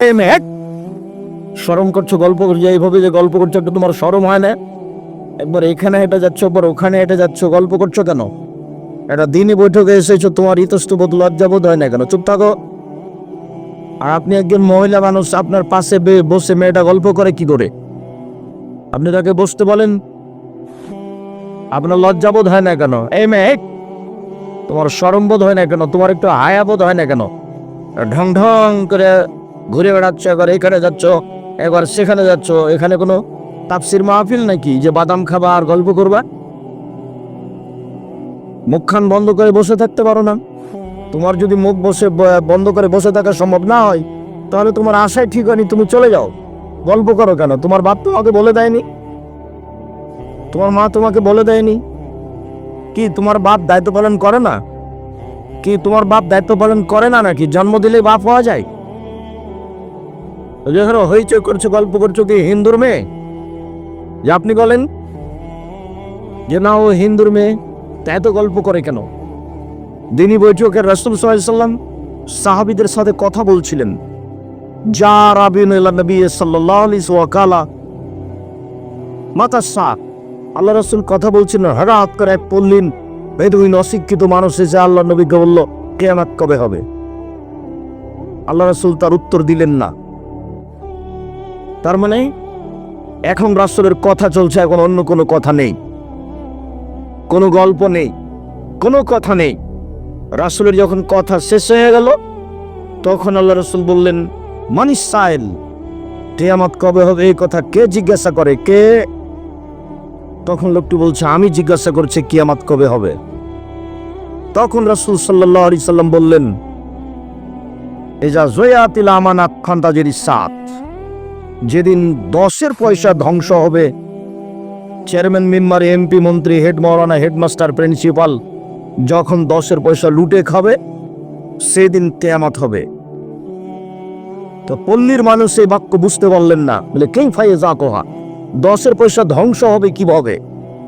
মেয়ে সরম করছ, গল্প করছ এইভাবে যে গল্প করছ, একটু তোমার সরম হয় না? একবার এখানে হেঁটে যাচ্ছ, একবার ওখানে হেঁটে যাচ্ছ, গল্প করছ কেন? একটা দিনই বৈঠকে এসেছ, তোমার ইতস্তবোধ লজ্জাবোধ হয় না কেন? চুপ থাকো। আর আপনি একজন মহিলা মানুষ, আপনার পাশে বসে মেয়েটা গল্প করে কি করে? আপনি তাকে বসতে বলেন, আপনার লজ্জাবোধ হয় না কেন? এই মেয়ে তোমার সরমবোধ হয় না কেন? তোমার একটু হায়াবোধ হয় না কেন? ঢং ঢং করে ঘুরে বেড়াচ্ছ একবার এখানে যাচ্ছ একবার সেখানে যাচ্ছ, এখানে কোনো তাপসির মাহফিল নাকি যে বাদাম খাবা আর গল্প করবা? মুখখান বন্ধ করে বসে থাকতে পারো না। তোমার যদি মুখ বসে বন্ধ করে বসে থাকা সম্ভব না হয়, তাহলে তোমার আশাই ঠিক হয়নি, তুমি চলে যাও। গল্প করো কেন? তোমার বাপ তোমাকে বলে দেয়নি। তোমার মা তোমাকে বলে দেয়নি। কি তোমার বাপ দায়িত্ব পালন করে না? কি তোমার বাপ দায়িত্ব পালন করে না নাকি? জন্ম দিলেই বাপ হওয়া যায়? ওই যে হইচই করছ, গল্প করছ কি হিন্দুর মেয়ে? যে আপনি বলেন যে না, ও হিন্দুর মেয়ে, তা এত গল্প করে কেন? বৈঠকের রাসুল সাল্লাম সাহাবিদের সাথে কথা বলছিলেন। যা নবী ওয়াকালা মাতা শাহ আল্লাহ রসুল কথা বলছেন, হঠাৎ করে এক পল্লীন বেদুইন অশিক্ষিত মানুষ এসে আল্লাহ নবীকে বলল, কেয়ামাত কবে হবে? আল্লাহ রসুল তার উত্তর দিলেন না। তার মানে এখন রাসুলের কথা চলছে, এখন অন্য কোনো কথা নেই। কোনো গল্প নেই, কোনো কথা নেই। রাসুলের যখন কথা শেষ হয়ে গেল, তখন আল্লাহ রসুল বললেন মানিস সাইল, কেয়ামত কবে হবে? এই কথা কে জিজ্ঞাসা করে? কে? তখন লোকটি বলছে, আমি জিজ্ঞাসা করছি, কিয়ামাত কবে হবে? তখন রাসুল সাল্লাহ আলি সাল্লাম বললেন, এজা জয়াতিল আমানাত খান্তাজের সাত। যেদিন দশের পয়সা ধ্বংস হবে, চেয়ারম্যান, মেম্বার, এমপি, মন্ত্রী হেড মৌলানা হেডমাস্টার, প্রিন্সিপাল, যখন দশের পয়সা লুটে খাবে, সেদিন কেয়ামত হবে। তো পল্লীর মানুষ এই বাক্য বুঝতে পারলেন না। বলে, কেই ফাইয়ে যা কোহা? দশের পয়সা ধ্বংস হবে কীভাবে?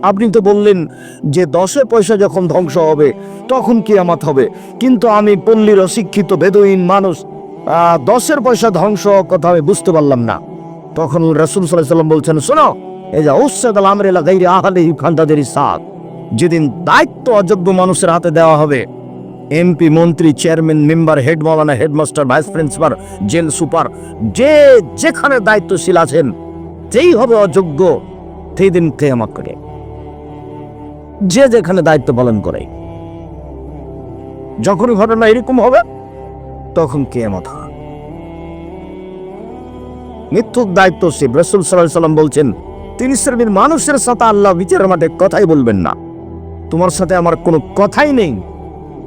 আপনি তো বললেন যে দশের পয়সা যখন ধ্বংস হবে, তখন কিয়ামত হবে। কিন্তু আমি পল্লীর অশিক্ষিত বেদুইন মানুষ দশের পয়সা ধ্বংস কথা আমি বুঝতে পারলাম না। তখন রসুল সাল্লাম বলছেন, শোনো, এই যে উচ্ছেদ আমের গাইরে আহলে সাথ যেদিন দায়িত্ব অযোগ্য মানুষের হাতে দেওয়া হবে, এমপি, মন্ত্রী, চেয়ারম্যান, মেম্বার, হেড মৌলানা, headmaster, vice principal, jail super, যে যেখানে দায়িত্বশীল আছেন, যেই হবে অযোগ্য, সেই দিন কে কেয়ামত করে। যে যেখানে দায়িত্ব পালন করে, যখন ঘটনা এরকম হবে, তখন কেয়ামত হবে মৃত্যুর দায়িত্বশীল রসুল সাল্লাম বলছেন, তিনি শ্রেণির মানুষের সাথে আল্লাহ বিচারের মাঠে কথাই বলবেন না। তোমার সাথে আমার কোনো কথাই নেই।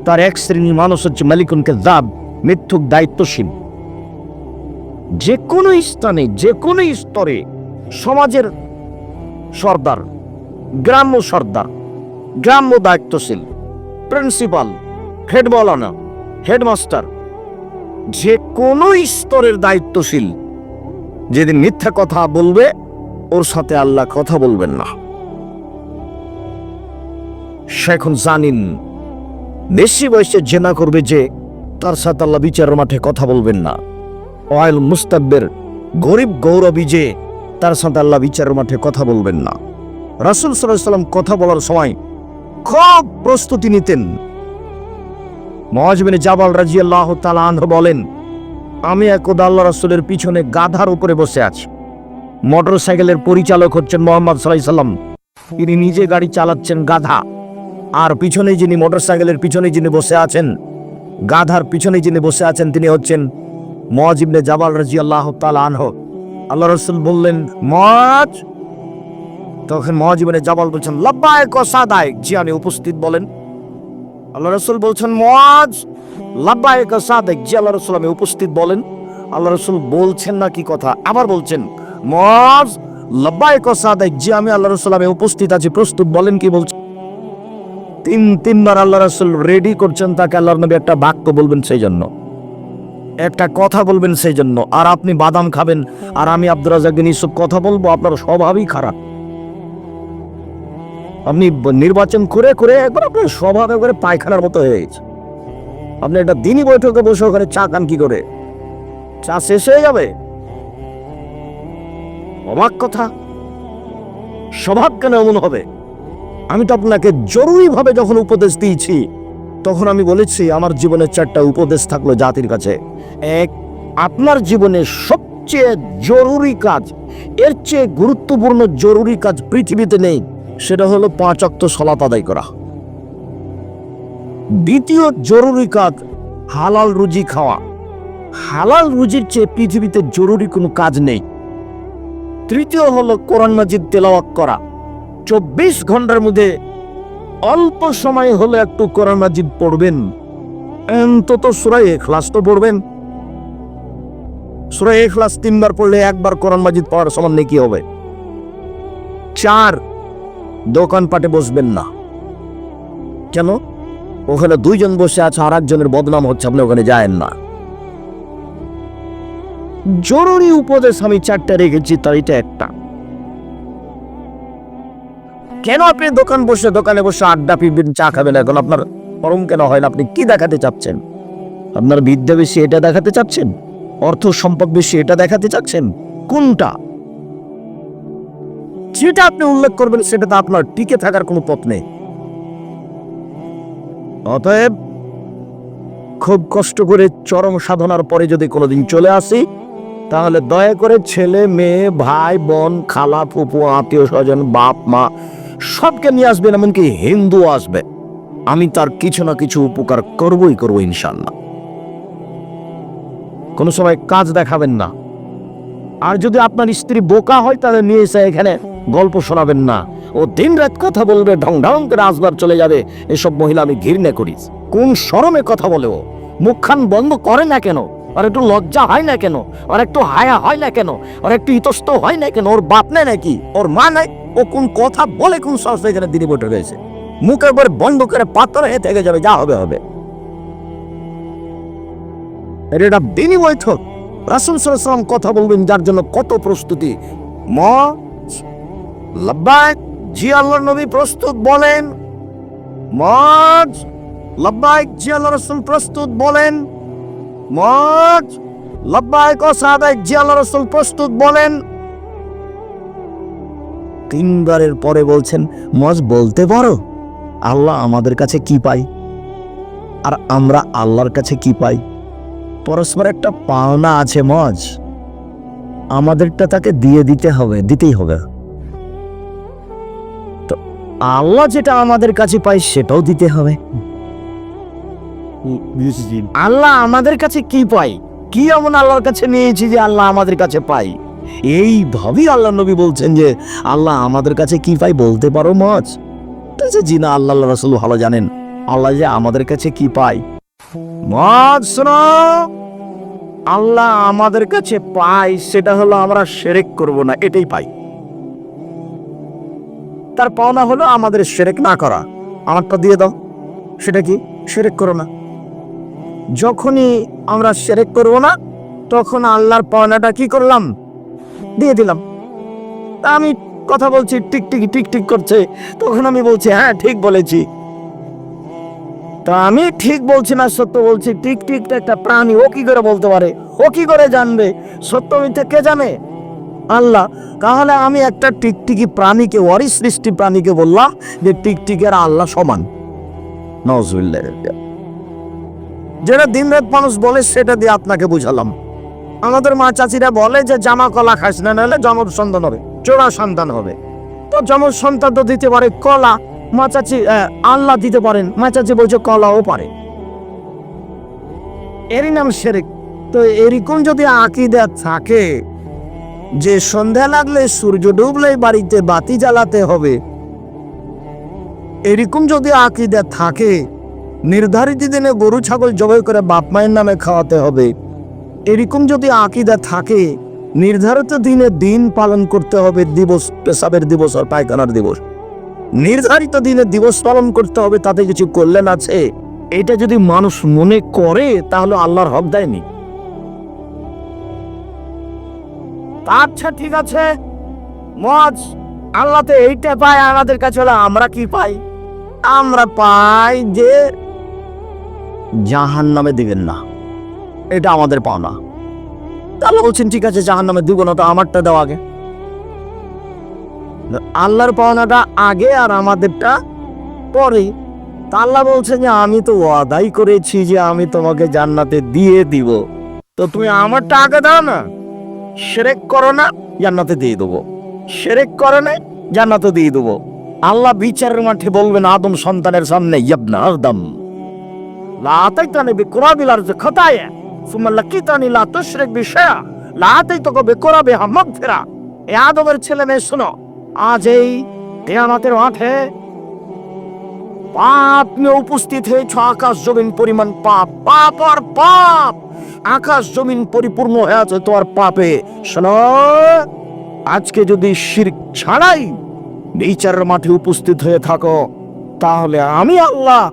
তার এক শ্রেণির মানুষ হচ্ছে মালিকুনকে দাব মৃত্যুক দায়িত্বশীল যে কোনো স্থানে, যে কোনো স্তরে, সমাজের সর্দার, গ্রাম্য সর্দার, গ্রাম্য দায়িত্বশীল, প্রিন্সিপাল হেড মৌলানা হেডমাস্টার, যে কোনো স্তরের দায়িত্বশীল যেদিন মিথ্যা কথা বলবে, ওর সাথে আল্লাহ কথা বলবেন না। সে এখন জানিন, বেশি বয়সে জেনা করবে যে, তার সাথে আল্লাহ বিচারের মাঠে কথা বলবেন না। অয়েল মুস্তাব্বের গরিব গৌরবী যে, তার সাথে আল্লাহ বিচারের মাঠে কথা বলবেন না। রাসুল সাল্লাম কথা বলার সময় খুব প্রস্তুতি নিতেন। মহাজবিনে জাবাল রাজি আল্লাহ তালাহ বলেন আমি একদা আল্লাহ রাসুলের পিছনে গাধার উপরে বসে আছি। মোটর সাইকেলের পরিচালক হচ্ছেন মোহাম্মদ সাল্লাম। তিনি নিজে গাড়ি চালাচ্ছেন গাধা। আর পিছনে যিনি মোটরসাইকেলের পিছনে যিনি বসে আছেন, গাধার পিছনে যিনি বসে আছেন, তিনি হচ্ছেন মজিবনে জাবাল রাজি আল্লাহ আনহ। আল্লাহ রসুল বললেন, মজ? তখন মহাজীবনে জাবাল বলছেন লাব্বায়ক ও সাদায়ক জিয়ানি উপস্থিত বলেন আল্লাহ রসুল বলছেন, মজ? লাব্বায়ক ও সাদায়ক জি আল্লাহ রসুল উপস্থিত বলেন। আল্লাহ রসুল বলছেন না কি কথা, আবার বলছেন মজ লাব্বায়ক ও সাদায়ক জি আমি আল্লাহ রসুল উপস্থিত আছি, প্রস্তুত বলেন কি বলছেন? তিন, তিনবার আল্লাহ রাসুল রেডি করছেন তাকে, আল্লাহর নবী একটা বাক্য বলবেন সেই জন্য একটা কথা বলবেন সেই জন্য আর আপনি বাদাম খাবেন, আর আমি আব্দুর রাজাক বিন ইউসুফ কথা বলব, আপনার স্বভাবই খারাপ। আপনি নির্বাচন করে করে একবার আপনার স্বভাব একবারে পায়খানার মতো হয়ে গেছে। আপনি একটা দিনই বৈঠকে বসে ওখানে চা খান কি করে? চা শেষ হয়ে যাবে? অবাক কথা। স্বভাব কেন এমন হবে? আমি তো আপনাকে জরুরিভাবে যখন উপদেশ দিয়েছি, তখন আমি বলেছি আমার জীবনের চারটা উপদেশ থাকল জাতির কাছে। এক, আপনার জীবনে সবচেয়ে জরুরি কাজ, এর চেয়ে গুরুত্বপূর্ণ জরুরি কাজ পৃথিবীতে নেই, সেটা হলো পাঁচ অক্ত সলাত আদায় করা। দ্বিতীয় জরুরি কাজ, হালাল রুজি খাওয়া। হালাল রুজির চেয়ে পৃথিবীতে জরুরি কোনো কাজ নেই। তৃতীয় হলো কোরআন মাজিদ তেলাওয়াত করা। চব্বিশ ঘণ্টার মধ্যে অল্প সময় হলে একটু কোরআন মাজিদ পড়বেন। অন্তত সুরাই এখলাস তো পড়বেন। সুরাই এখলাস তিনবার পড়লে একবার কোরআন মাজিদ পড়ার সমান নেই কি হবে। চার, দোকানপাটে বসবেন না। কেন? ওখানে দুইজন বসে আছে আর একজনের বদনাম হচ্ছে, আপনি ওখানে যায়েন না। জরুরি উপদেশ আমি চারটা রেখেছি, তার এটা একটা। কেন আপনি দোকান বসে, দোকানে বসে আড্ডা পিবেন চা খাবেন এখন? আপনার পরম কেন হয় না? আপনি কি দেখাতে চাচ্ছেন? আপনার বিদ্যা বেশি এটা দেখাতে চাচ্ছেন? অর্থ সম্পদ বেশি এটা দেখাতে চাচ্ছেন? কোনটা? যেটা আপনি উল্লেখ করবেন, সেটা তো আপনার টিকে থাকার কোনো পথ নেই। অতএব খুব কষ্ট করে চরম সাধনার পরে যদি কোনোদিন চলে আসি, তাহলে দয়া করে ছেলে, মেয়ে, ভাই, বোন, খালা ফুপু আত্মীয় স্বজন, বাপ, মা, সবকে নিয়ে আসবেন, এমনকি হিন্দু আসবে। আমি তার কিছু না কিছু উপকার করবই করব ইনশাল্লাহ কোনো সময় কাজ দেখাবেন না। আর যদি আপনার স্ত্রী বোকা হয়, তাহলে নিয়ে এসে এখানে গল্প শোনাবেন না। ও দিন রাত কথা বলবে, ঢং ঢং করে আসবার চলে যাবে। এসব মহিলা আমি ঘৃণা করি। কোন শরমে কথা বলে ও? মুখখান বন্ধ করে না কেন? আর একটু লজ্জা হয় না কেন? আর একটু হায়া হয় না কেন? আর একটু ইতস্ত হয় না কেন? ওর বাপ নেই নাকি? ওর মা নাই? ও কোন কথা বলে কোন সাহস এখানে দিনে বটে রয়েছে? মুখ একবার বন্ধ করে পাথর হয়ে থেকে যাবে, যা হবে হবে। এটা দিনই বৈঠক। রাসুল সাল্লাম কথা বলবেন, যার জন্য কত প্রস্তুতি। ম জি আল্লাহ নবী প্রস্তুত বলেন। মজ, লব্বাইক, জি রসুল প্রস্তুত বলেন। মজ, লব্বাইক ও সাহাবাইক জি রসুল প্রস্তুত বলেন। তিনবারের পরে বলছেন, মজ বলতে পারো? আল্লাহ আমাদের কাছে কি পাই আর আমরা আল্লাহর কাছে কি পাই? পরস্পর একটা পাওনা আছে মজ। আমাদেরটা তাকে দিয়ে দিতে হবে, দিতেই হবে। আল্লাহ যেটা আমাদের কাছে পাই সেটাও দিতে হবে। আল্লাহ আমাদের কাছে কি পাই কি এমন আল্লাহর কাছে নিয়েছি যে আল্লাহ আমাদের কাছে পাই এইভাবেই আল্লাহ নবী বলছেন যে আল্লাহ আমাদের কাছে কি পাই বলতে পারো মজ বলছে, জি না আল্লাহ আল্লাহ রসুল ভালো জানেন আল্লাহ যে আমাদের কাছে কি পাই মজ শোনো। আল্লাহ আমাদের কাছে পাই সেটা হলো আমরা সেরেক করব না এটাই পাই তার পাওনা হলো আমাদের সেরেক না করা। আমারটা দিয়ে দাও। সেটা কি? সেরেক করো না। যখনই আমরা সেরেক করব না, তখন আল্লাহর পাওনাটা কি করলাম? দিয়ে দিলাম। আমি কথা বলছি টিকটিক টিকটিক করছে। তখন আমি বলছি হ্যাঁ ঠিক বলেছি। তা আমি ঠিক বলছি না, সত্য বলছি। টিক টিকটা একটা প্রাণী, ও কি করে বলতে পারে? ও কি করে জানবে? সত্য মিথ্যা কে জানে? আল্লাহ, তাহলে আমি একটা টিকটিকি প্রাণীকে ওয়ারি সৃষ্টি প্রাণীকে বললাম যে টিকটিকের আল্লাহ সমান। নজরুল্লাহ যেটা দিন রাত মানুষ বলে, সেটা দিয়ে আপনাকে বুঝালাম। আমাদের মা চাচিরা বলে যে, জামা কলা খাস না, নাহলে জমজ সন্তান হবে, চোরা সন্তান হবে। তো জমজ সন্তান তো দিতে পারে, কলা। মা চাচি আল্লাহ দিতে পারেন। মা চাচি বলছে, কলাও পারে। এরই নাম শেরেক তো এরকম যদি আকিদা থাকে যে সন্ধ্যা লাগলে সূর্য ডুবলেই বাড়িতে বাতি জ্বালাতে হবে। এরকম যদি আকিদা থাকে, নির্ধারিত দিনে গরু, ছাগল জবাই করে বাপ মায়ের নামে খাওয়াতে হবে। এরকম যদি আকিদা থাকে, নির্ধারিত দিনে দিন পালন করতে হবে দিবস, পেশাবের দিবস আর পায়খানার দিবস। নির্ধারিত দিনে দিবস পালন করতে হবে, তাতে কিছু কল্যাণ আছে। এটা যদি মানুষ মনে করে, তাহলে আল্লাহর হক দেয়নি। আচ্ছা ঠিক আছে। মজ আল্লাহ তো এইটা পায়, আমাদের কাছে হলো আমরা কি পাই? আমরা পাই যে জাহান নামে দিবেন না। এটা আমাদের পাওনা। তাহলে বলছেন, ঠিক আছে জাহান নামে দিব না, তো আমারটা দেওয়া আগে। আল্লাহর পাওনাটা আগে আর আমাদেরটা পরে তা আল্লাহ বলছে যে, আমি তো ওয়াদাই করেছি যে, আমি তোমাকে জান্নাতে দিয়ে দিব। তো তুমি আমারটা আগে দাও না? সেরেক করো না, জান্নাতে দিয়ে দেবো। সেরেক করে না জান্নাতে দিয়ে দেবো। আল্লাহ বিচারের মাঠে বলবেন, আদম সন্তানের সামনে, ইয়াবনা আদম। লা আতাইতানি বিকুরাবিল আরজি খাতায়া, সুম্মা লাকিতানি লা তুশরিক বিশায়া। লা আতাইতুকা বিকুরাবিহা মাগফিরা। এ আদমের ছেলে মেয়ে, শোনো, আজ এই কিয়ামতের মাঠে পাপ নিয়ে উপস্থিত হয়েছ আকাশ জমিন পরিমাণ পাপ পাপ আর পাপ। আকাশ জমিন পরিপূর্ণ হয়ে আছে তোমার পাপে। শোনো, আজকে যদি শির ছাড়াই নেচারের মাঠে উপস্থিত হয়ে থাকো, তাহলে আমি আল্লাহ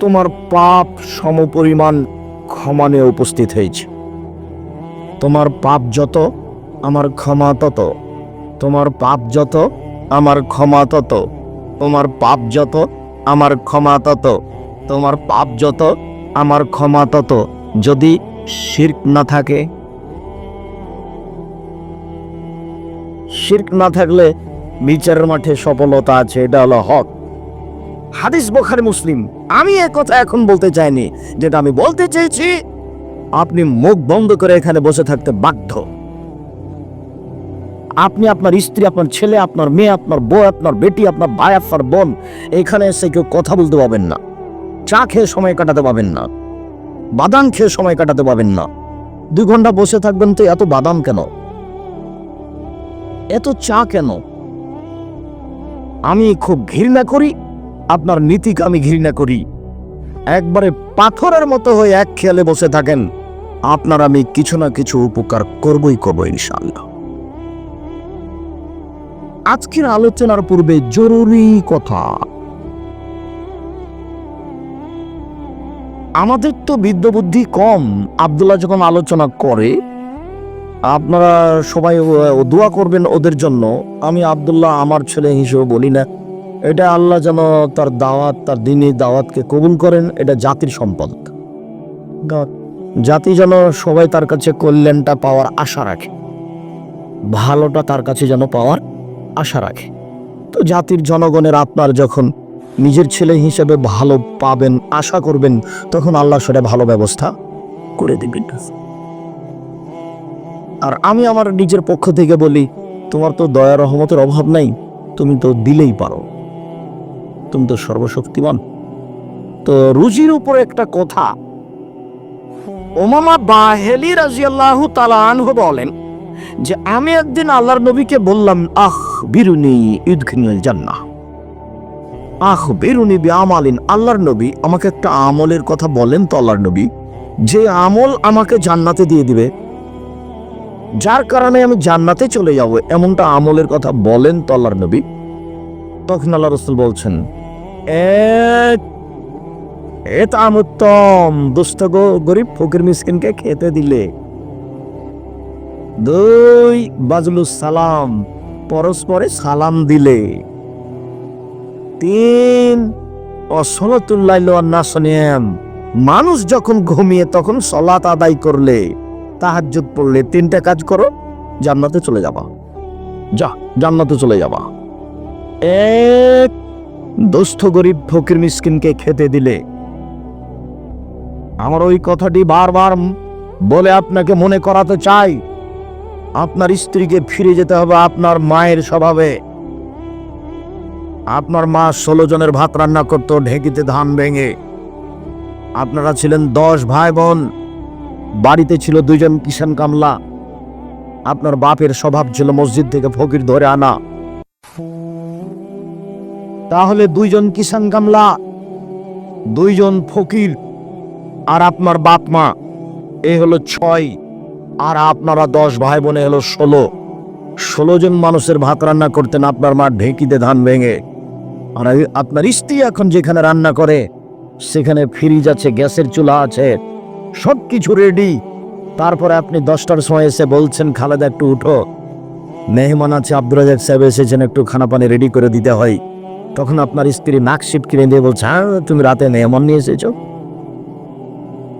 তোমার পাপ সমপরিমাণ ক্ষমা নিয়ে উপস্থিত হয়েছে। তোমার পাপ যত, আমার ক্ষমা তত। তোমার পাপ যত, আমার ক্ষমা তত। তোমার পাপ যত আমার ক্ষমা তত, তোমার পাপ যত, আমার ক্ষমা তত, যদি শির্ক না থাকে। শির্ক না থাকলে বিচারের মাঠে সফলতা আছে, এটা হলো হক। হাদিস বোখারি মুসলিম, আমি এ কথা এখন বলতে চাইনি, যেটা আমি বলতে চেয়েছি, আপনি মুখ বন্ধ করে এখানে বসে থাকতে বাধ্য। আপনি আপনার স্ত্রী, আপনার ছেলে, আপনার মেয়ে, আপনার বউ, আপনার বেটি, আপনার ভাই, আপনার বোন, এখানে এসে কেউ কথা বলতে পাবেন না। চা খেয়ে সময় কাটাতে পাবেন না। বাদাম খেয়ে সময় কাটাতে পাবেন না। দুই ঘণ্টা বসে থাকবেন তো এত বাদাম কেন? এত চা কেন? আমি খুব ঘৃণা করি, আপনার নীতিকে আমি ঘৃণা করি। একবারে পাথরের মতো হয়ে এক খেয়ালে বসে থাকেন। আপনার আমি কিছু না কিছু উপকার করবই করব ইনশাআল্লাহ। আজকের আলোচনার পূর্বে জরুরি কথা। আমাদের তো বিদ্য বুদ্ধি কম। আব্দুল্লাহ যখন আলোচনা করে, আপনারা সবাই দোয়া করবেন ওদের জন্য। আমি আব্দুল্লাহ আমার ছেলে হিসেবে বলি না। এটা আল্লাহ যেন তার দাওয়াত, তার দিনই দাওয়াতকে কবুল করেন। এটা জাতির সম্পদ। জাতি যেন সবাই তার কাছে কল্যাণটা পাওয়ার আশা রাখে। ভালোটা তার কাছে যেন পাওয়ার আশা রাখে। তো জাতির জনগণের আপনার যখন নিজের ছেলে হিসেবে ভালো পাবেন, আশা করবেন, তখন আল্লাহ সেটা ভালো ব্যবস্থা করে দেবেন। আর আমি আমার নিজের পক্ষ থেকে বলি, তোমার তো দয়া রহমতের অভাব নাই, তুমি তো দিলেই পারো। তুমি তো সর্বশক্তিমান। তো রুজির উপর একটা কথা ওমামা বাহেলি রাজিয়াল্লাহু তাআলা আনহু বলেন যে আমি একদিন আল্লাহর নবীকে বললাম, আহ, বিরুনি ইদখিনুল জান্নাহ। আহ, বেরুনি আমালিন আল্লাহর নবী আমাকে একটা আমলের কথা বলেন তো আল্লাহর নবী। যে আমল আমাকে জান্নাতে দিয়ে দিবে, যার কারণে আমি জান্নাতে চলে যাব, এমনটা আমলের কথা বলেন তো আল্লাহর নবী। তখন আল্লাহ রসুল বলছেন এক এটা উত্তম দুস্থ গরিব ফকির মিসকিনকে খেতে দিলে দুই বাজলুস সালাম, পরস্পরে সালাম দিলে। তিন, অসলতুল্লাহ মানুষ যখন ঘুমিয়ে তখন সলাত আদায় করলে, তাহাজ্জুদ পড়লে তিনটা কাজ করো, জান্নাতে চলে যাবা। যা, জান্নাতে চলে যাবা। এক, দুস্থ গরিব ফকির মিসকিনকে খেতে দিলে। আমার ওই কথাটি বারবার বলে আপনাকে মনে করাতে চাই। আপনার স্ত্রীকে ফিরে যেতে হবে আপনার মায়ের স্বভাবে। আপনার মা ষোলো জনের ভাত রান্না করতো, ঢেঁকিতে ধান ভেঙে। আপনারা ছিলেন দশ ভাই বোন বাড়িতে ছিল দুইজন কিষান কামলা। আপনার বাপের স্বভাব ছিল মসজিদ থেকে ফকির ধরে আনা। তাহলে দুইজন কিষান কামলা, দুইজন ফকির আর আপনার বাপ মা, এ হলো ছয়। আর আপনারা দশ ভাই বোনে হলো ষোলো। ষোলো জন মানুষের ভাত রান্না করতেন আপনার মা ঢেঁকিতে ধান ভেঙে। আর আপনার স্ত্রী এখন যেখানে রান্না করে, সেখানে ফ্রিজ আছে, গ্যাসের চুলা আছে সব কিছু রেডি তারপরে আপনি দশটার সময় এসে বলছেন, খালেদা, একটু উঠো। মেহমান আছে আব্দুল রাজাক সাহেব এসেছেন, একটু খানা পানি রেডি করে দিতে হয়। তখন আপনার স্ত্রী নাক কিনে দিয়ে বলছে হ্যাঁ তুমি রাতে মেহমান নিয়ে এসেছ?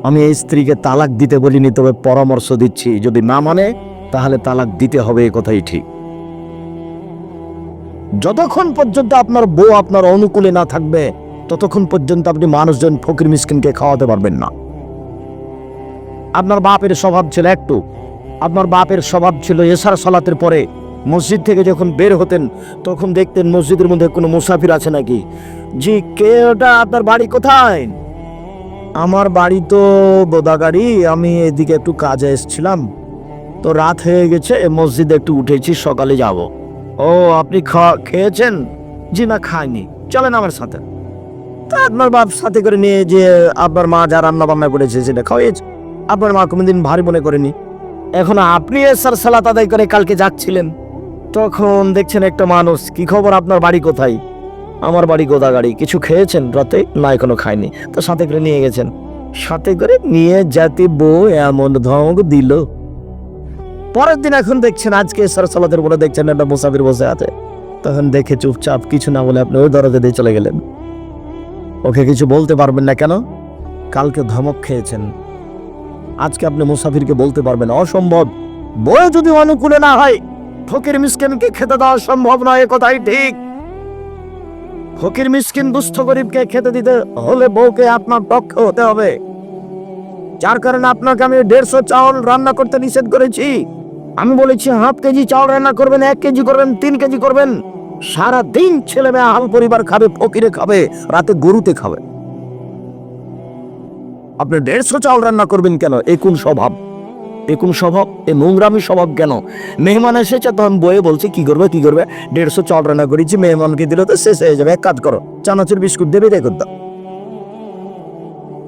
আমি এই স্ত্রীকে তালাক দিতে বলিনি, তবে পরামর্শ দিচ্ছি। যদি না মানে তাহলে তালাক দিতে হবে, এ কথাই ঠিক। যতক্ষণ পর্যন্ত আপনার বউ আপনার অনুকূলে না থাকবে, ততক্ষণ পর্যন্ত আপনি মানুষজন ফকির মিসকিনকে খাওয়াতে পারবেন না। আপনার বাপের স্বভাব ছিল একটু। আপনার বাপের স্বভাব ছিল এসার সালাতের পরে। মসজিদ থেকে যখন বের হতেন, তখন দেখতেন মসজিদের মধ্যে কোনো মুসাফির আছে নাকি। জি, কে ওটা? আপনার বাড়ি কোথায়? আমার বাড়ি তো বোদাগাড়ি, আমি এদিকে একটু কাজে এসেছিলাম। তো রাত হয়ে গেছে মসজিদে একটু উঠেছি, সকালে যাব। ও, আপনি খেয়েছেন? জি না, খাইনি। চলেন আমার সাথে। তা আপনার বাপ সাথে করে নিয়ে যে আপনার মা যা রান্না বান্না করেছে, সেটা খাওয়াইছে আপনার মা কোনোদিন ভারী মনে করেনি। এখন আপনি এসার সালাত আদায় করে কালকে যাচ্ছিলেন। তখন দেখছেন একটা মানুষ, কি খবর আপনার বাড়ি কোথায়? আমার বাড়ি গোদাগাড়ি। কিছু খেয়েছেন? রাতে? না, এখনও খাইনি। তো সাথে করে নিয়ে গেছেন। সাথে করে নিয়ে যাতে বউ এমন ধমক দিল। পরের দিন এখন দেখছেন, আজকে এসার সালাতের বলে দেখছেন একটা মুসাফির বসে আছে। তখন দেখে চুপচাপ কিছু না বলে আপনি ওই দরজা দিয়ে চলে গেলেন। ওকে কিছু বলতে পারবেন না কেন? কালকে ধমক খেয়েছেন। আজকে আপনি মুসাফিরকে বলতে পারবেন, অসম্ভব। বই যদি অনুকূলে না হয়, ফকির মিসকিনকে খেতে দেওয়া সম্ভব নয় কথাই ঠিক। ফকির মিসকিন দুস্থ গরিবকে খেতে দিতে হলে বউকে আপনার পক্ষ হতে হবে। যার কারণে আপনাকে আমি দেড়শো চাউল রান্না করতে নিষেধ করেছি। আমি বলেছি, হাফ কেজি চাউল রান্না করবেন, এক কেজি করবেন, তিন কেজি করবেন। সারা দিন ছেলে মেয়ে হাল পরিবার খাবে, ফকিরে খাবে, রাতে গরুতে খাবে। আপনি দেড়শো চাউল রান্না করবেন কেন? এ কোন স্বভাব? এ কোন স্বভাব, এ নোংরামি স্বভাব কেন? মেহমান এসেছে তখন বয়ে বলছে, কি করবে কি করবে? দেড়শো চাউল রান্না করেছি, মেহমানকে দিলে তো শেষ হয়ে যাবে, এক কাজ করো, চানাচুর বিস্কুট দেবে বিদায় করতে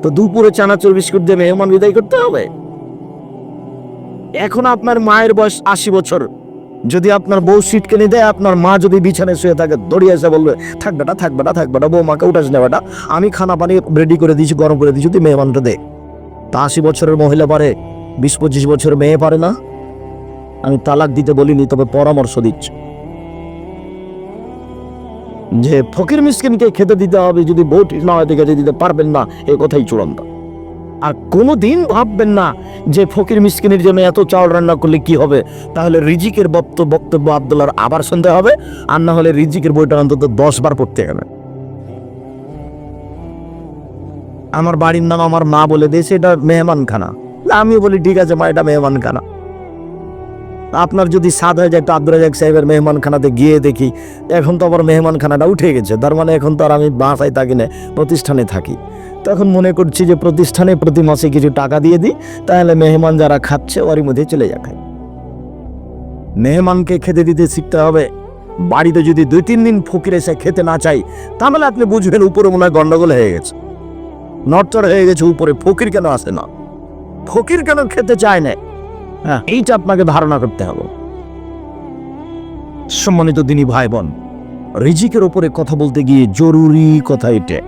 তো দুপুরে চানাচুর বিস্কুট দিয়ে মেহমান বিদায় করতে হবে? এখন আপনার মায়ের বয়স আশি বছর। যদি আপনার বউ সিট কিনে দেয়, আপনার মা যদি বিছানায় শুয়ে থাকে দড়িয়ে এসে বলবে, থাক বেটা থাক বেটা থাক বেটা বউ মাকে উঠাস না আমি খানা পানি রেডি করে দিয়েছি, গরম করে দিয়েছি, তুই মেহমানটা দে। তা আশি বছরের মহিলা পারে বিশ পঁচিশ বছর মেয়ে পারে না? আমি তালাক দিতে বলিনি, তবে পরামর্শ দিচ্ছি। যে ফকির মিসকিনকে খেতে দিতে হবে, যদি বউ ঠিক না হয় খেতে দিতে পারবেন না, এ কথাই চূড়ান্ত। আর কোনোদিন ভাববেন না যে ফকির মিসকিনের জন্য এত চাউল রান্না করলে কি হবে? তাহলে রিজিকের বক্তব্য বক্তব্য আবদুল্লার আবার শুনতে হবে, আর না হলে রিজিকের বইটা অন্তত দশ বার পড়তে হবে। আমার বাড়ির নাম আমার মা বলে দিয়েছে এটা মেহমানখানা। আমিও বলি, ঠিক আছে মা, এটা মেহমানখানা। আপনার যদি সাদ হয়ে যায়, একটু আব্দুল রাজাক সাহেবের মেহমানখানাতে গিয়ে দেখি, এখন তো আবার মেহমানখানাটা উঠে গেছে। তার মানে এখন তো আর আমি বাসায় থাকি না, প্রতিষ্ঠানে থাকি। তখন মনে করছি যে প্রতিষ্ঠানে প্রতি মাসে কিছু টাকা দিয়ে দিই, তাহলে মেহমান যারা খাচ্ছে, ওরই মধ্যে চলে যা খায় মেহমানকে খেতে দিতে শিখতে হবে। বাড়িতে যদি দুই তিন দিন ফকির এসে খেতে না চাই তাহলে আপনি বুঝবেন উপরে মনে হয় গন্ডগোল হয়ে গেছে। নটচড় হয়ে গেছে, উপরে ফকির কেন আসে না? ফকির কেন খেতে চায় না হ্যাঁ এইটা আপনাকে ধারণা করতে হবে। সম্মানিত দিনী ভাই বোন রিজিকের ওপরে কথা বলতে গিয়ে জরুরি কথা এটা।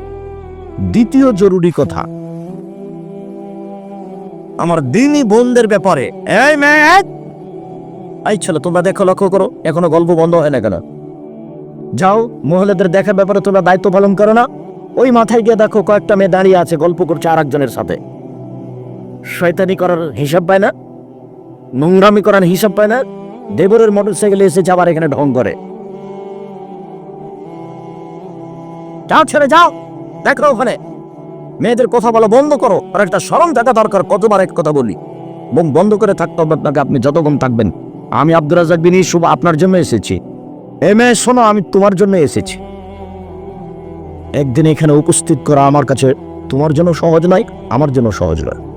দ্বিতীয় জরুরি কথা, আমার দিনী বোনদের ব্যাপারে। এই মেয়ে! এই ছেলে, তোমরা দেখো, লক্ষ্য করো, এখনও গল্প বন্ধ হয় না কেন? যাও, মহিলাদের দেখার ব্যাপারে তোমরা দায়িত্ব পালন করো না। ওই মাথায় গিয়ে দেখো, কয়েকটা মেয়ে দাঁড়িয়ে আছে, গল্প করছে আর একজনের সাথে। শয়তানি করার হিসাব পায় না, নোংরামি করার হিসাব পায় না, দেবরের মোটর সাইকেলে এসেছে আবার এখানে ঢং করে। যাও ছেড়ে, যাও। দেখো ওখানে। মেয়েদের কথা বলা বন্ধ করো। আর একটা স্মরণ থাকা দরকার, কতবার এক কথা বলি। মুখ বন্ধ করে থাকতে হবে আপনাকে, আপনি যতক্ষণ থাকবেন। আমি আব্দুল রাজাক বিন শুভ আপনার জন্য এসেছি। এ মেয়ে, শোনো, আমি তোমার জন্য এসেছি। একদিন এখানে উপস্থিত করা আমার কাছে তোমার জন্য সহজ নয়, আমার জন্য সহজ নয়।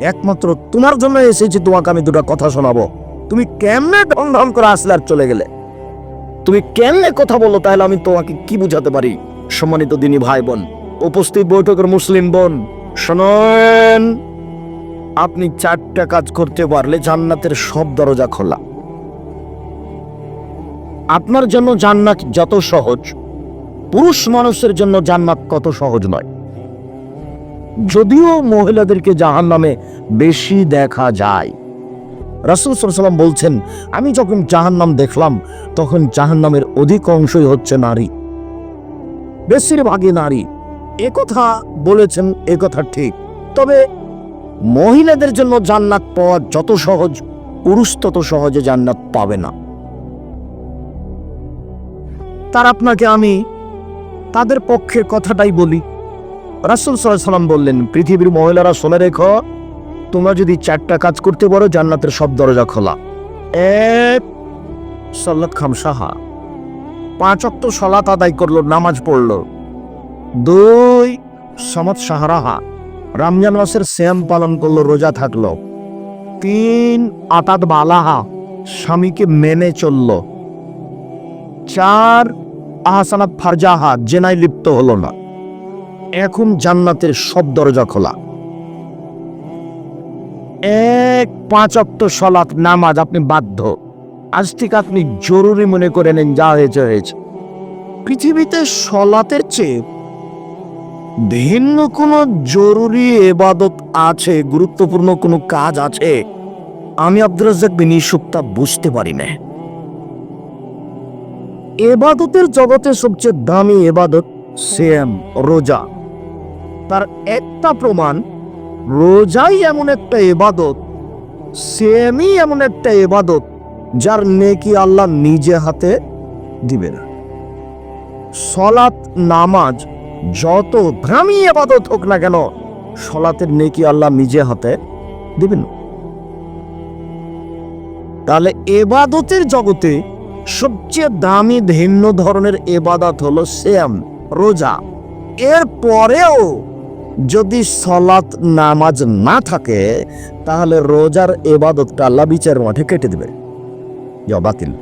একমাত্র তোমার জন্য এসেছি, তোমাকে আমি দুটো কথা শোনাবো। তুমি কেমনে ঢং করে আসলে আর চলে গেলে? তুমি কেমনে কথা বলো, তাহলে আমি তোমাকে কি বুঝাতে পারি? সম্মানিত দিনী ভাই বোন উপস্থিত বৈঠকের মুসলিম বোন, শোনেন, আপনি চারটা কাজ করতে পারলে জান্নাতের সব দরজা খোলা। আপনার জন্য জান্নাত যত সহজ, পুরুষ মানুষের জন্য জান্নাত কত সহজ নয়। যদিও মহিলাদেরকে জাহান নামে বেশি দেখা যায়। রাসুল সাল্লাম বলছেন, আমি যখন জাহান্নাম দেখলাম, তখন জাহান্নামের অধিকাংশই হচ্ছে নারী। বেশিরভাগই নারী। একথা বলেছেন একথা ঠিক। তবে মহিলাদের জন্য জান্নাত পাওয়া যত সহজ, পুরুষ তত সহজে জান্নাত পাবে না। তার আপনাকে আমি তাদের পক্ষে কথাটাই বলি। রাসুল সাল্লাম বললেন, পৃথিবীর মহিলারা শুনে রেখো, তোমরা যদি চারটা কাজ করতে পারো, জান্নাতের সব দরজা খোলা। এক সল্লাত খামসাহা পাঁচ অক্ত সলাত আদায় করল, নামাজ পড়ল। দুই সমাজ সাহারাহা। রমজান মাসের শ্যাম পালন করল, রোজা থাকল। তিন আটাত বালাহা, স্বামীকে মেনে চলল। চার, আহসানাত ফারজাহা, জেনায় লিপ্ত হলো না। এখন জান্নাতের সব দরজা খোলা। এক পাঁচ অক্ত সলাৎ নামাজ আপনি বাধ্য। আজ থেকে আপনি জরুরি মনে করে নেন যা হয়েছে হয়েছে। পৃথিবীতে সলাতের চেয়ে ভিন্ন কোনো জরুরি এবাদত আছে, গুরুত্বপূর্ণ কোনো কাজ আছে? আমি আব্দুর রাজ্জাক বিন বুঝতে পারি না। এবাদতের জগতে সবচেয়ে দামি এবাদত সেম রোজা। তার একটা প্রমাণ, রোজাই এমন একটা এবাদত, সেমই এমন একটা এবাদত যার নেকি আল্লাহ নিজে হাতে দিবেন। সলাত নামাজ যত দামি এবাদত হোক না কেন, সলাতের নেকি আল্লাহ নিজে হাতে দিবেন। তাহলে এবাদতের জগতে সবচেয়ে দামি ভিন্ন ধরনের এবাদত হলো শ্যাম রোজা। এর পরেও যদি সলাত নামাজ না থাকে, তাহলে রোজার এবাদতটা আল্লাহ বিচার মাঠে কেটে দেবে। বাতিল।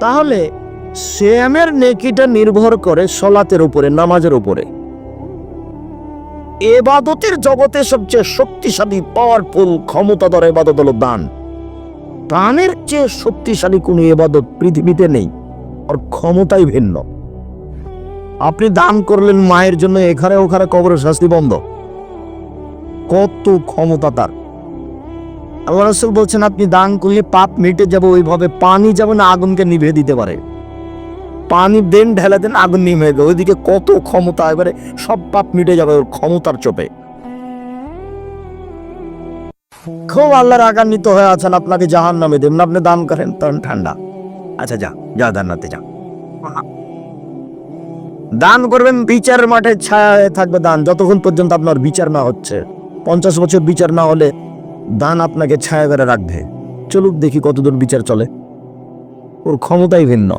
তাহলে শ্যামের নেকিটা নির্ভর করে সলাতের উপরে, নামাজের উপরে। এবাদতের জগতে সবচেয়ে শক্তিশালী পাওয়ারফুল ক্ষমতাধর এবাদত হলো দান। দানের চেয়ে শক্তিশালী কোনো এবাদত পৃথিবীতে নেই, আর ক্ষমতাই ভিন্ন। আপনি দান করলেন মায়ের জন্য, এখানে ওখানে কবরের শাস্তি বন্ধ। কত ক্ষমতা তার। আল্লাহ রসুল বলছেন, আপনি দান করলে পাপ মিটে যাবে, ওইভাবে পানি যেমন আগুনকে নিভে দিতে পারে। পানি দেন, ঢেলে দেন, আগুন নিভে যাবে। ওইদিকে কত ক্ষমতা, এবারে সব পাপ মিটে যাবে ওর ক্ষমতার চোপে। খুব আল্লাহর আগান্বিত হয়ে আছেন, আপনাকে জাহান নামে দেবেন, আপনি দান করেন, তখন ঠান্ডা। আচ্ছা যা যা জান্নাতে যা। দান করবেন বিচারের মাঠে ছায়া থাকবে দান। যতক্ষণ পর্যন্ত আপনার বিচার না হচ্ছে, পঞ্চাশ বছর বিচার না হলে দান আপনাকে ছায়া করে রাখবে। চলুক দেখি কতদূর বিচার চলে। ওর ক্ষমতাই ভিন্ন।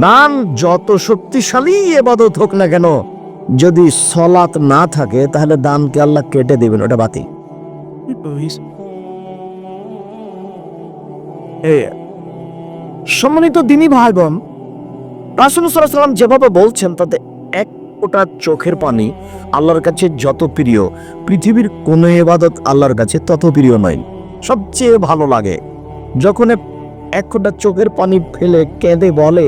দান যত শক্তিশালী এবাদত হোক না কেন, যদি সলাত না থাকে, তাহলে দানকে আল্লাহ কেটে দেবেন, ওটা বাতি সম্মানিত দিনী ভাই বোন রাসুল যেভাবে বলছেন, তাতে এক ওটা চোখের পানি আল্লাহর কাছে যত প্রিয়, পৃথিবীর কোনো এবাদত আল্লাহর কাছে তত প্রিয় নয়, সবচেয়ে ভালো লাগে। যখন এক ফোঁটা চোখের পানি ফেলে কেঁদে বলে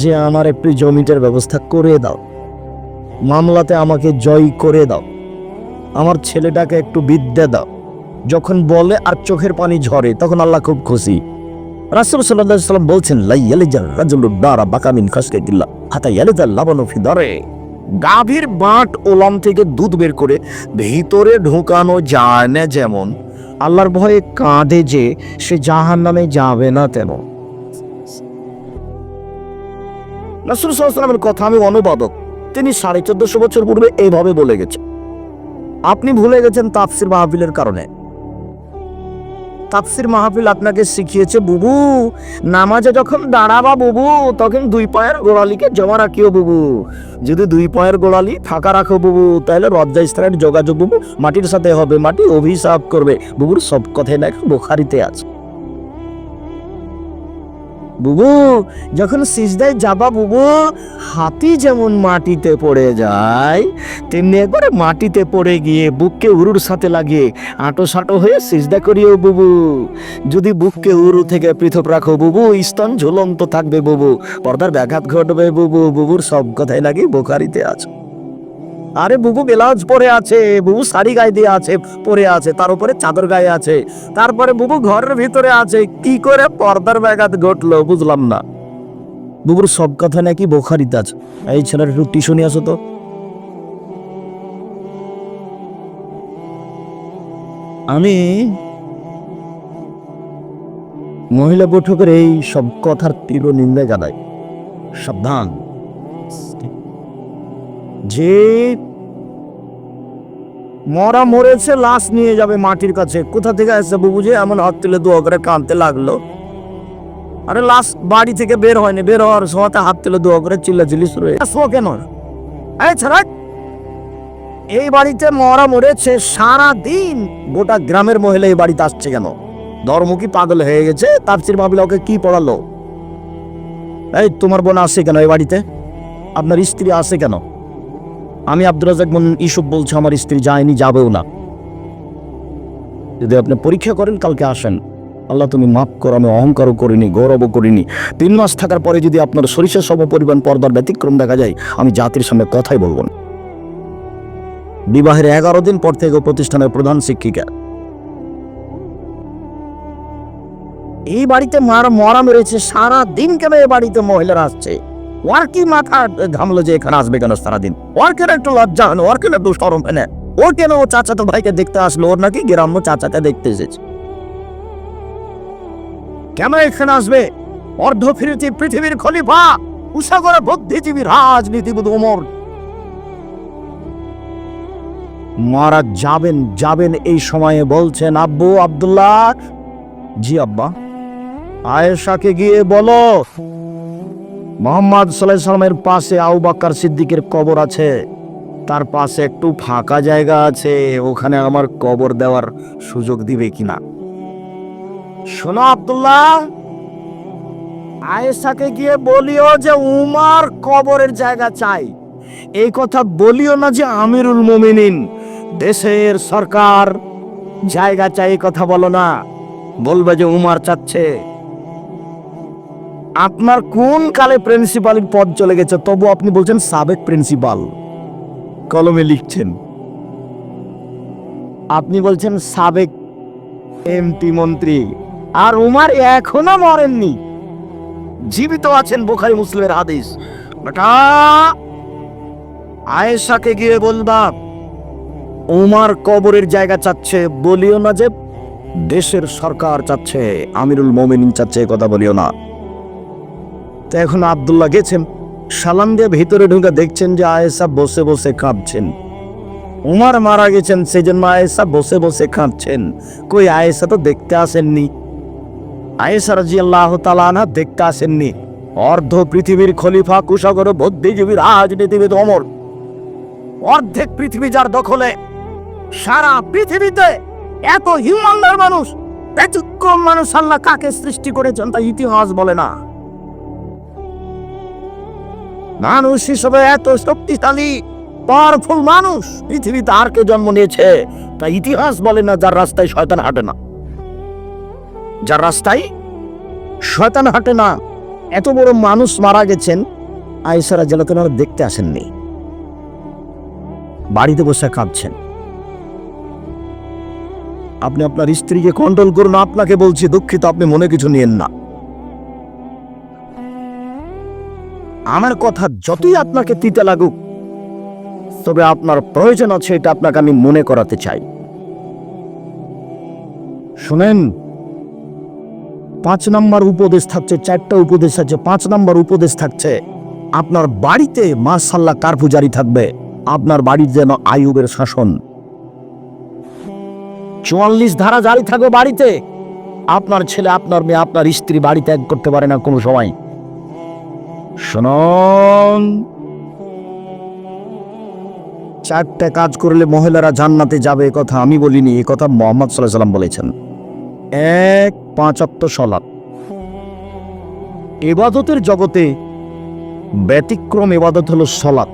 যে, আমার একটু জমিটার ব্যবস্থা করে দাও, মামলাতে আমাকে জয় করে দাও, আমার ছেলেটাকে একটু বিদ্যা দাও। যখন বলে আর চোখের পানি ঝরে, তখন আল্লাহ খুব খুশি। রাসূল আলাইহি সাল্লাম বলছেন, লা ইয়ালিজার রাজুলুদ দারা বাকামিন খাসকাতিল্লাহ হাতা ইয়ালিজাল লাবানু ফি দারে গাভীর বাঁট ওলাম থেকে দুধ বের করে ভিতরে ঢোকানো যায় না যেমন, আল্লাহর ভয়ে কাঁদে যে, সে জাহান নামে যাবে না তেমন। রাসূল সাল্লামের কথা আমি অনুবাদক। তিনি সাড়ে চোদ্দশো বছর পূর্বে এইভাবে বলে গেছেন। আপনি ভুলে গেছেন তাফসির মাহফিলের কারণে। তাফসির মাহফিল আপনাকে শিখিয়েছে, বুবু, নামাজে যখন দাঁড়াবা বুবু, তখন দুই পায়ের গোড়ালিকে জমা রাখিও বুবু। যদি দুই পায়ের গোড়ালি ফাঁকা রাখো বুবু, তাহলে রজ্জা ইস্তারের যোগাযোগ বুবু মাটির সাথে হবে, মাটি অভিশাপ করবে। বুবুর সব কথাই না বোখারিতে আছে। বুবু, যখন সিজদায় যাবা বুবু, হাতি যেমন মাটিতে পড়ে যায়, তেমনি একবারে মাটিতে পড়ে গিয়ে বুককে উরুর সাথে লাগিয়ে আঁটো সাঁটো হয়ে সিজদা করিও বুবু। যদি বুককে উরু থেকে পৃথক রাখো বুবু, স্তন ঝুলন্ত থাকবে বুবু, পর্দার ব্যাঘাত ঘটবে বুবু, বুবুর সব কথাই লাগে বোখারিতে আছে। আরে বুবু ব্লাউজ পরে আছে, বুবু শাড়ি গায়ে দিয়ে আছে, পরে আছে, তার উপরে চাদর গায়ে আছে। তারপরে বুবু ঘরের ভিতরে আছে, কি করে পর্দার ব্যাঘাত ঘটলো বুঝলাম না। বুবুর সব কথা নাকি বোখারি তাজ এই ছেলের একটু টিউশন আসো তো। আমি মহিলা বৈঠকের এই সব কথার তীব্র নিন্দা জানাই। সাবধান। যে মরা মরেছে, লাশ নিয়ে যাবে মাটির কাছে। কোথা থেকে আসছে বুঝে এমন হাত তুলে দোয়া করে কাঁদতে লাগল। আরে লাশ বাড়ি থেকে বের হয়নি। বের হওয়ার সময় হাত তুলে দোয়া করে চিল্লাচিল্লি শুরু হয়ে কেন? এই ছাড়া এই বাড়িতে মরা মরেছে সারা দিন গোটা গ্রামের মহিলা এই বাড়িতে আসছে কেন? ধর্ম কি পাগল হয়ে গেছে। তার চির ভাবলে, ওকে কি পড়ালো? এই তোমার বোন আসে কেন এই বাড়িতে? আপনার স্ত্রী আসে কেন? আমি আব্দুল রাজাক বোন ইসব বলছে, আমার স্ত্রী যায়নি, যাবেও না। যদি আপনি পরীক্ষা করেন, কালকে আসেন। আল্লাহ তুমি মাফ করো, আমি অহংকারও করিনি, গৌরবও করিনি। তিন মাস থাকার পরে যদি আপনার সরিষা সম পরিমাণ পর্দার ব্যতিক্রম দেখা যায়, আমি জাতির সামনে কথাই বলব না। বিবাহের এগারো দিন পর থেকে প্রতিষ্ঠানের প্রধান শিক্ষিকা। এই বাড়িতে মারা মরা মেরেছে সারা দিন কেন এই বাড়িতে মহিলারা আসছে? ওর কি মাথা ঘামলো যে এখানে আসবে কেন সারাদিন? ওর একটু লজ্জা হয় না একটু সরম হয় ও কেন ও চাচাতো ভাইকে দেখতে আসলো? ওর নাকি গ্রাম্য চাচাকে দেখতে এসেছে। কেন এখানে আসবে? অর্ধ ফিরতি পৃথিবীর খলিফা উষাগর বুদ্ধিজীবী রাজনীতিবিদ ওমর। মারা যাবেন যাবেন এই সময়ে বলছেন আব্বু আব্দুল্লাহ। জি আব্বা। আয়েশাকে গিয়ে বলো মোহাম্মদ সাল্লামের পাশে আউ বাক্কার সিদ্দিকের কবর আছে। তার পাশে একটু ফাঁকা জায়গা আছে, ওখানে আমার কবর দেওয়ার সুযোগ দিবে কিনা? শোনো আব্দুল্লাহ, আয়েশাকে গিয়ে বলিও যে উমার কবরের জায়গা চাই। এই কথা বলিও না যে আমিরুল মুমিনিন, দেশের সরকার। জায়গা চাই কথা বলো না। বলবে যে উমার চাচ্ছে। আপনার কোন কালে প্রিন্সিপালের পদ চলে গেছে তবু আপনি বলছেন সাবেক প্রিন্সিপাল। কলমে লিখছেন। আপনি বলছেন সাবেক এমপি মন্ত্রী। আর উমার এখনও মরেননি। জীবিত আছেন বোখারি মুসলিমের হাদিস। বেটা আয়েশাকে গিয়ে বলবা উমার কবরের জায়গা চাচ্ছে বলিও না যে দেশের সরকার চাচ্ছে আমিরুল মোমিনিন চাচ্ছে কথা বলিও না। তো এখন আবদুল্লাহ গেছেন। সালাম দিয়ে ভিতরে ঢুকে দেখছেন যে আয়েশা বসে বসে কাঁদছেন। উমার মারা গেছেন সেই জন্য আয়েশা বসে বসে কাঁদছেন। কই, আয়েশা তো দেখতে আসেননি। আয়েশা রাজি আল্লাহ তালানা দেখতে আসেননি। অর্ধ পৃথিবীর খলিফা কুশাগর বুদ্ধিজীবী, রাজনীতিবিদ, অমর। অর্ধেক পৃথিবী যার দখলে। সারা পৃথিবীতে এত হিউমানদার মানুষ, ব্যতিক্রম মানুষ আল্লাহ কাকে সৃষ্টি করেছেন তা ইতিহাস বলে না। মানুষ হিসেবে এত শক্তিশালী পাওয়ারফুল মানুষ পৃথিবীতে আর কে জন্ম নিয়েছে তা ইতিহাস বলে না, যার রাস্তায় শয়তান হাঁটে না। যার রাস্তায় শয়তান হাঁটে না, এত বড় মানুষ মারা গেছেন আয়েসারা কেন দেখতে আসেননি। বাড়িতে বসে কাঁদছেন। আপনি আপনার স্ত্রীকে কন্ট্রোল করুন, আপনাকে বলছি, দুঃখিত, আপনি মনে কিছু নিয়েন না। আমার কথা যতই আপনাকে তিতে লাগুক, তবে আপনার প্রয়োজন আছে এটা আপনাকে আমি মনে করাতে চাই। শুনেন, পাঁচ নাম্বার উপদেশ থাকছে, চারটা উপদেশ আছে, পাঁচ নাম্বার উপদেশ থাকছে, আপনার বাড়িতে মাসাল্লাহ কার্ফু জারি থাকবে, আপনার বাড়ির যেন আয়ুবের শাসন। চুয়াল্লিশ ধারা জারি থাকবে বাড়িতে, আপনার ছেলে, আপনার মেয়ে, আপনার স্ত্রী বাড়ি ত্যাগ করতে পারে না কোনো সময়। শুনুন। চারটে কাজ করলে মহিলারা জান্নাতে যাবে কথা আমি বলিনি, এ কথা মোহাম্মদ সাল্লাহ সাল্লাম বলেছেন। এক পাঁচাত্তর সলাপ এবাদতের জগতে ব্যতিক্রম এবাদত হলো সলাৎ।